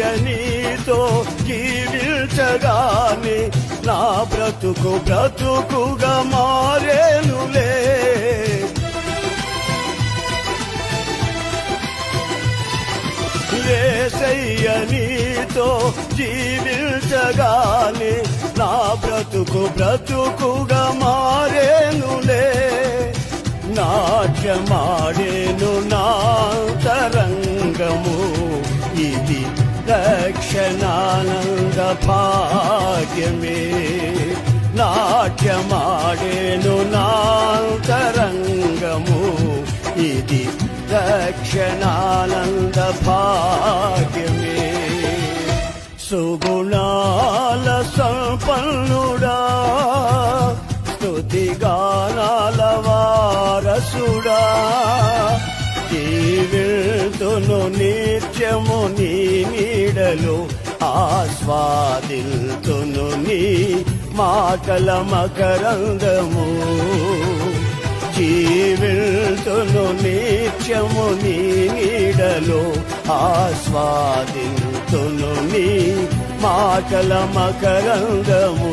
ఏసయ్య నీతో జీవించగాని నా బ్రతుకు బ్రతుకుగా మారేనులే. లేసయ్య నీతో జీవించగాని నా బ్రతుకు బ్రతుకుగా మారేనులే. నాట్యమాడేను నా తర ఇది దక్షిణానంద భాగ్యమే నాట్యమాడేను నాంతరంగము ఇది దక్షిణానంద భాగ్యమే సుగుణాల సంపన్నుడా స్తుతిగానాల వారసుడా. జీవితును నీ నిత్యము నీ నీడలో ఆస్వాదిల్తును నీ మాటల మకరందము. జీవిల్తును నిత్యము నీ నీడలో ఆస్వాదితును నీ మాటల మకరందము.